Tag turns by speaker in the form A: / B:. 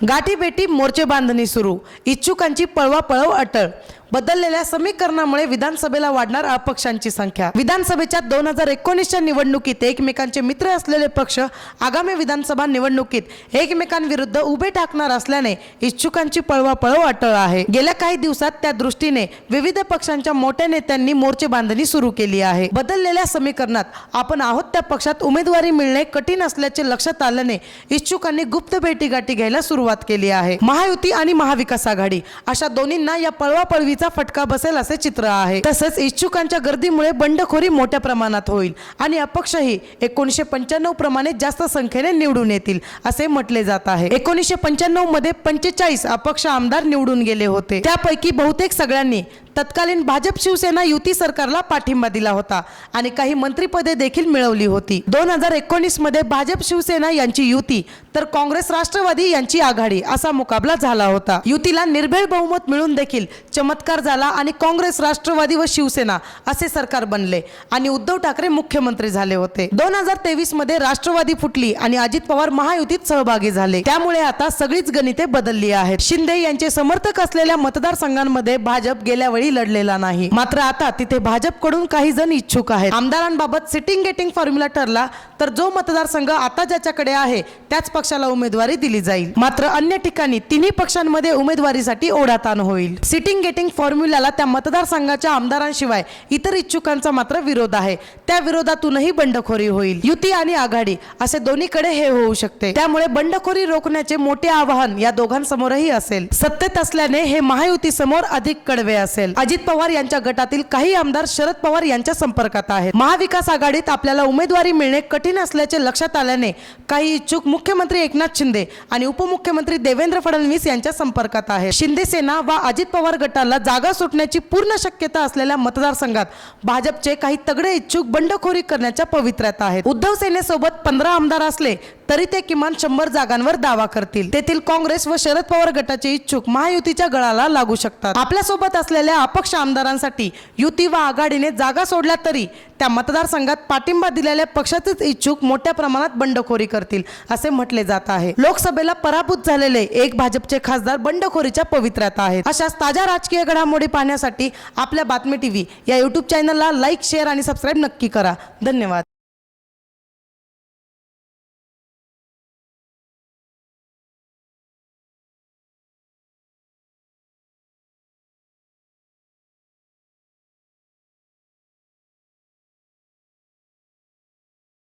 A: गाठीबेटी मोर्चे बांधणी सुरू. इच्छुकांची पळवा पळव अटळ. बदललेल्या समीकरणामुळे विधानसभेला वाढणार अपक्षांची संख्या. विधानसभेच्या दोन हजार एकोणीसच्या निवडणुकीत एकमेकांचे मित्र असलेले पक्ष आगामी विधानसभा निवडणुकीत एकमेकांविरुद्ध उभे टाकणार असल्याने इच्छुकांची पळवा पळव अटळ आहे. गेल्या काही दिवसात त्या दृष्टीने विविध पक्षांच्या मोठ्या नेत्यांनी मोर्चे बांधणी सुरू केली आहे. बदललेल्या समीकरणात आपण आहोत त्या पक्षात उमेदवारी मिळणे कठीण असल्याचे लक्षात आल्याने इच्छुकांनी गुप्त भेटीगाठी घ्यायला सुरुवात केली आहे. महायुती आणि महाविकास आघाडी. अशा दोन्हींना या पळवापळवीचा फटका बसेल असे चित्र आहे. तसेच इच्छुकांच्या गर्दीमुळे बंडखोरी मोठ्या प्रमाणात होईल आणि अपक्षही एकोणीशे पंच्याण्णव प्रमाणे जास्त संख्येने निवडून येतील असे म्हटले जात आहे. एकोणीशे पंच्याण्णवमध्ये पंचेचाळीस अपक्ष आमदार निवडून गेले होते. त्यापैकी बहुतेक सगळ्यांनी तत्कालीन भाजप शिवसेना युती सरकारला पाठिंबा दिला होता आणि काही मंत्रिपदे देखील मिळवली होती. दोन हजार एकोणीसमध्ये भाजप शिवसेना यांची युती तर काँग्रेस राष्ट्रवादी यांची आघाडी असा मुकाबला झाला होता. युतीला निर्भेळ बहुमत मिळून देखील चमत्कार झाला आणि काँग्रेस राष्ट्रवादी व शिवसेना असे सरकार बनले आणि उद्धव ठाकरे मुख्यमंत्री झाले होते. दोन हजार तेवीसमध्ये राष्ट्रवादी फुटली आणि अजित पवार महायुतीत सहभागी झाले. त्यामुळे आता सगळीच गणिते बदलली आहेत. शिंदे यांचे समर्थक असलेल्या मतदारसंघांमध्ये भाजप गेल्या वेळी लढलेला नाही. मात्र आता तिथे भाजपकडून काही जण इच्छुक आहेत. आमदारांबाबत सिटिंग गेटिंग फॉर्म्युला ठरला तर जो मतदारसंघ आता ज्याच्याकडे आहे त्याच पक्षाला उमेदवारी दिली जाईल. मात्र अन्य ठिकाणी तिन्ही पक्षांमध्ये उमेदवारीसाठी ओढाताण होईल. सिटिंग गेटिंग फॉर्म्युल्याला त्या मतदारसंघाच्या आमदारांशिवाय इतर इच्छुकांचा मात्र विरोध आहे. त्या विरोधातूनही बंडखोरी होईल. युती आणि आघाडी असे दोन्हीकडे हे होऊ शकते. त्यामुळे बंडखोरी रोखण्याचे मोठे आवाहन या दोघांसमोरही असेल. सत्तेत असल्याने हे महायुती समोर अधिक कडवे असेल. अजित पवार यांच्या गटातील काही आमदार शरद पवार यांच्या संपर्कात आहेत. महाविकास आघाडीत आपल्याला उमेदवारी मिळणे कठीण असल्याचे लक्षात आल्याने काही इच्छुक मुख्यमंत्री एकनाथ शिंदे आणि उपमुख्यमंत्री देवेंद्र फडणवीस यांच्या संपर्कात आहे शिंदे सेना व अजित पवार गटाला जागा सुटण्याची पूर्ण शक्यता असलेल्या मतदारसंघात भाजपचे काही तगडे इच्छुक बंडखोरी करण्याच्या पवित्र्यात आहेत. उद्धव सेनेसोबत पंधरा आमदार असले तरी ते किमान शंभर जागांवर दावा करतील. तेथील काँग्रेस व शरद पवार गटाचे इच्छुक महायुतीच्या गळाला लागू शकतात. आपल्यासोबत असलेल्या अपक्ष आमदारांसाठी युती व आघाडीने जागा सोडल्या तरी त्या मतदारसंघात पाठिंबा दिलेल्या पक्षाचेच इच्छुक मोठ्या प्रमाणात बंडखोरी करतील असे म्हटले जात आहे. लोकसभेला पराभूत झालेले एक भाजपचे खासदार बंडखोरीच्या पवित्र्यात आहेत. अशाच ताज्या राजकीय घडामोडी पाहण्यासाठी आपल्या बातमी टीव्ही या युट्यूब चॅनलला लाईक शेअर आणि सबस्क्राईब नक्की करा. धन्यवाद.